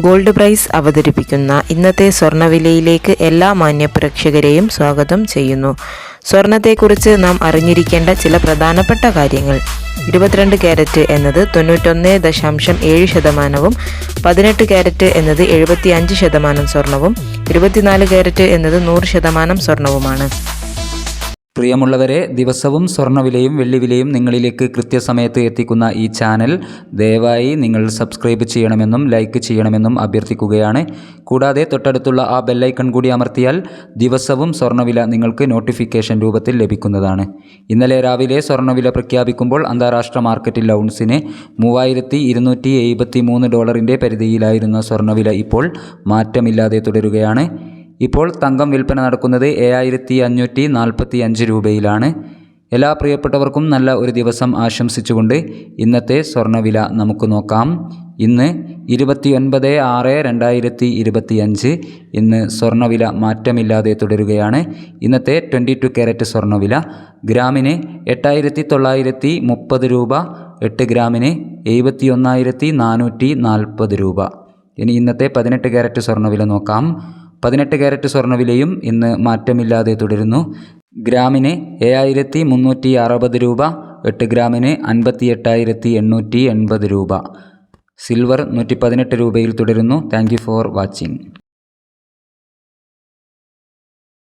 Gold price അവതരിപ്പിക്കുന്ന ഇന്നത്തെ സ്വർണവിലയിലേക്ക് എല്ലാ മാന്യപ്രേക്ഷകരെയും സ്വാഗതം ചെയ്യുന്നു. സ്വർണത്തെക്കുറിച്ച് നാം അറിഞ്ഞിരിക്കേണ്ട ചില പ്രധാനപ്പെട്ട കാര്യങ്ങൾ. ഇരുപത്തിരണ്ട് ക്യാരറ്റ് എന്നത് തൊണ്ണൂറ്റൊന്ന് ദശാംശം ഏഴ് ശതമാനവും പതിനെട്ട് ക്യാരറ്റ് എന്നത് എഴുപത്തി അഞ്ച് ശതമാനം സ്വർണവും ഇരുപത്തിനാല് ക്യാരറ്റ് എന്നത് നൂറ് ശതമാനം സ്വർണവുമാണ്. പ്രിയമുള്ളവരെ ദിവസവും സ്വർണവിലയും വെള്ളിവിലയും നിങ്ങളിലേക്ക് കൃത്യസമയത്ത് എത്തിക്കുന്ന ഈ ചാനൽ ദയവായി നിങ്ങൾ സബ്സ്ക്രൈബ് ചെയ്യണമെന്നും ലൈക്ക് ചെയ്യണമെന്നും അഭ്യർത്ഥിക്കുകയാണ്. കൂടാതെ തൊട്ടടുത്തുള്ള ആ ബെല്ലൈക്കൺ കൂടി അമർത്തിയാൽ ദിവസവും സ്വർണവില നിങ്ങൾക്ക് നോട്ടിഫിക്കേഷൻ രൂപത്തിൽ ലഭിക്കുന്നതാണ്. ഇന്നലെ രാവിലെ സ്വർണവില പ്രഖ്യാപിക്കുമ്പോൾ അന്താരാഷ്ട്ര മാർക്കറ്റിൽ ഔൺസിന് മൂവായിരത്തി ഡോളറിന്റെ പരിധിയിലായിരുന്ന സ്വർണവില ഇപ്പോൾ മാറ്റമില്ലാതെ തുടരുകയാണ്. ഇപ്പോൾ തങ്കം വിൽപ്പന നടക്കുന്നത് ഏഴായിരത്തി അഞ്ഞൂറ്റി നാൽപ്പത്തി അഞ്ച് രൂപയിലാണ്. എല്ലാ പ്രിയപ്പെട്ടവർക്കും നല്ല ഒരു ദിവസം ആശംസിച്ചുകൊണ്ട് ഇന്നത്തെ സ്വർണവില നമുക്ക് നോക്കാം. ഇന്ന് ഇരുപത്തിയൊൻപത് ആറ് രണ്ടായിരത്തി ഇരുപത്തി അഞ്ച് ഇന്ന് സ്വർണവില മാറ്റമില്ലാതെ തുടരുകയാണ്. ഇന്നത്തെ ട്വന്റി ടു ക്യാരറ്റ് സ്വർണവില ഗ്രാമിന് എട്ടായിരത്തി തൊള്ളായിരത്തി മുപ്പത് രൂപ എട്ട് ഗ്രാമിന് എഴുപത്തി ഒന്നായിരത്തി നാനൂറ്റി നാൽപ്പത് രൂപ. ഇനി ഇന്നത്തെ പതിനെട്ട് ക്യാരറ്റ് സ്വർണവില നോക്കാം. പതിനെട്ട് ക്യാരറ്റ് സ്വർണവിലയും ഇന്ന് മാറ്റമില്ലാതെ തുടരുന്നു. ഗ്രാമിന് ഏഴായിരത്തി മുന്നൂറ്റി അറുപത് രൂപ എട്ട് ഗ്രാമിന് അൻപത്തി എട്ടായിരത്തി എണ്ണൂറ്റി എൺപത് രൂപ. സിൽവർ നൂറ്റി പതിനെട്ട് രൂപയിൽ തുടരുന്നു. Thank you for watching.